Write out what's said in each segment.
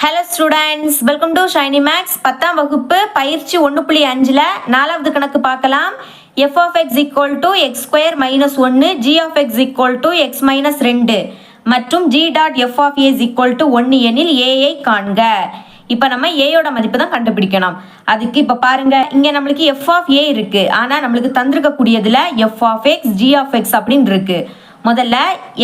Hello students welcome to Shiny Max பத்தாம் வகுப்பு பயிற்சி ஒன்று புள்ளி அஞ்சில் நாலாவது கணக்கு பார்க்கலாம். F of x equal to x square minus ஒன்று g of x equal to x minus ரெண்டு. மற்றும் g dot f of a is equal to ஒன்று எனில் ஏஐ காண்க. இப்போ நம்ம ஏயோட மதிப்பு தான் கண்டுபிடிக்கணும். அதுக்கு இப்போ பாருங்க இங்கே நம்மளுக்கு எஃப் ஆஃப் ஏ இருக்கு. ஆனால் நம்மளுக்கு தந்திருக்கக்கூடியதில் f of x g of x அப்படின்னு இருக்கு. முதல்ல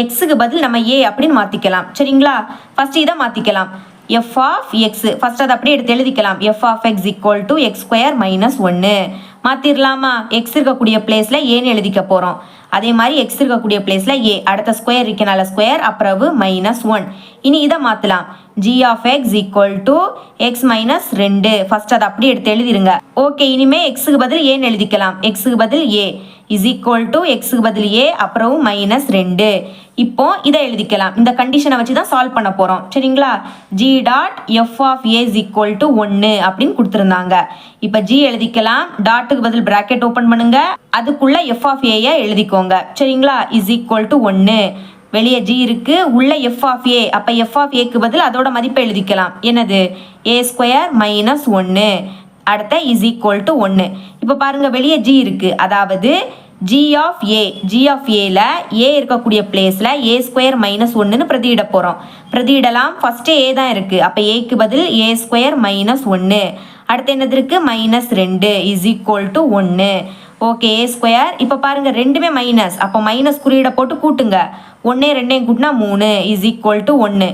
எக்ஸுக்கு பதில் நம்ம ஏ அப்படின்னு மாற்றிக்கலாம் சரிங்களா? ஃபஸ்ட்டு இதை மாற்றிக்கலாம் எஃப் ஆஃப் எக்ஸ் ஃபஸ்ட் அதை அப்படியே எடுத்து எழுதிக்கலாம். F of x equal to x square minus ஒன்று மாற்றிடலாமா எக்ஸ் இருக்கக்கூடிய பிளேஸில் ஏன்னு எழுதிக்க போகிறோம் அதே மாதிரி எக்ஸ் இருக்கக்கூடிய பிளேஸில் ஏ அடுத்த ஸ்கொயர் இருக்கனால ஸ்கொயர் அப்புறவு மைனஸ் ஒன் இனி இதை மாற்றலாம் g of x equal to x minus ரெண்டு. ஃபர்ஸ்ட் அதை அப்படியே எடுத்து எழுதிருங்க. ஓகே இனிமே எக்ஸுக்கு பதில் ஏன்னு எழுதிக்கலாம். எக்ஸுக்கு பதில் ஏ இஸ் ஈக்குவல் டு எக்ஸுக்கு பதில் ஏ அப்புறம் மைனஸ் ரெண்டு. இப்போ இதை எழுதிக்கலாம். இந்த கண்டிஷனை வச்சு தான் சால்வ் பண்ண போகிறோம் சரிங்களா? G dot f of a is equal to ஒன்று அப்படின்னு கொடுத்துருந்தாங்க. இப்போ ஜி எழுதிக்கலாம். டாட் டாட்டுக்கு பதில் பிராக்கெட் ஓப்பன் பண்ணுங்க. அதுக்குள்ள எஃப் ஆஃப் ஏயை எழுதிக்கோங்க. சரிங்களா? இஸ் ஈக்குவல் டு ஒன்று வெளியே ஜி இருக்கு. உள்ள எஃப் ஆஃப் ஏ அப்போ எஃப் ஆஃப் ஏக்கு பதில் அதோட மதிப்பை எழுதிக்கலாம். என்னது? ஏ ஸ்கொயர் மைனஸ் ஒன்று அடுத்த இஸ் ஈக்குவல் டு ஒன்று இப்போ பாருங்க வெளியே ஜி இருக்கு. அதாவது g of a g of ஏல ஏ இருக்கக்கூடிய பிளேஸில் ஏ ஸ்கொயர் மைனஸ் ஒன்றுன்னு பிரதியிட போகிறோம் பிரதியிடலாம். ஃபஸ்ட்டு ஏ தான் இருக்குது அப்போ ஏக்கு பதில் ஏ ஸ்கொயர் மைனஸ் ஒன்று அடுத்து என்னது இருக்குது மைனஸ் ரெண்டு இஸ் ஈக்குவல் டு ஒன்று ஓகே ஏ ஸ்கொயர் இப்போ பாருங்கள் ரெண்டுமே மைனஸ் அப்போ மைனஸ் குறியீடை போட்டு கூட்டுங்க. ஒன்றே ரெண்டையும் கூட்டினா மூணு இஸ் ஈக்குவல் டு ஒன்று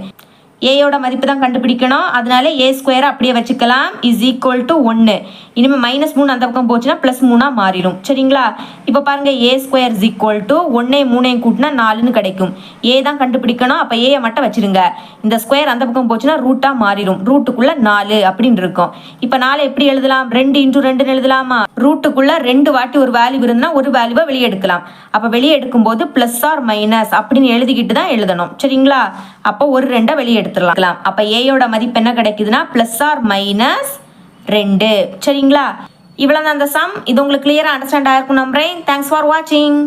ஏயோட மதிப்பு தான் கண்டுபிடிக்கணும். அதனால ஏ ஸ்கொயர் அப்படியே வச்சுக்கலாம். இஸ் ஈக்குவல் டு ஒன்று இனிமேல் மைனஸ் மூணு அந்த பக்கம் போச்சுன்னா ப்ளஸ் மூணாக மாறிடும். சரிங்களா? இப்போ பாருங்க a square is equal to ஒன்னே மூணையும் கூட்டினா நாலுன்னு கிடைக்கும். ஏ தான் கண்டுபிடிக்கணும். அப்போ ஏயை மட்டும் வச்சிருங்க. இந்த ஸ்கொயர் அந்த பக்கம் போச்சுன்னா ரூட்டாக மாறிடும். ரூட்டுக்குள்ள நாலு அப்படின்னு இருக்கும். இப்போ நாலு எப்படி எழுதலாம்? ரெண்டு இன்ட்டு ரெண்டுன்னு எழுதலாமா? ரூட்டுக்குள்ள ரெண்டு வாட்டி ஒரு வேல்யூ இருந்தால் ஒரு வேல்யூவை வெளியே எடுக்கலாம். அப்போ வெளியே எடுக்கும்போது ப்ளஸ் ஆர் மைனஸ் அப்படின்னு எழுதிக்கிட்டு தான் எழுதணும். சரிங்களா? அப்போ ஒரு ரெண்டை வெளியே எடுத்துடலாம். அப்போ ஏயோட மதிப்பு என்ன கிடைக்குதுன்னா ப்ளஸ் ஆர் மைனஸ் ரெண்டு. சரிங்களா? இவ்வளோ தான் அந்த சம் இது உங்களுக்கு கிளியராக அண்டர்ஸ்டாண்ட் ஆயிருக்கும் நம்புறேன். தேங்க்ஸ் ஃபார் வாட்சிங்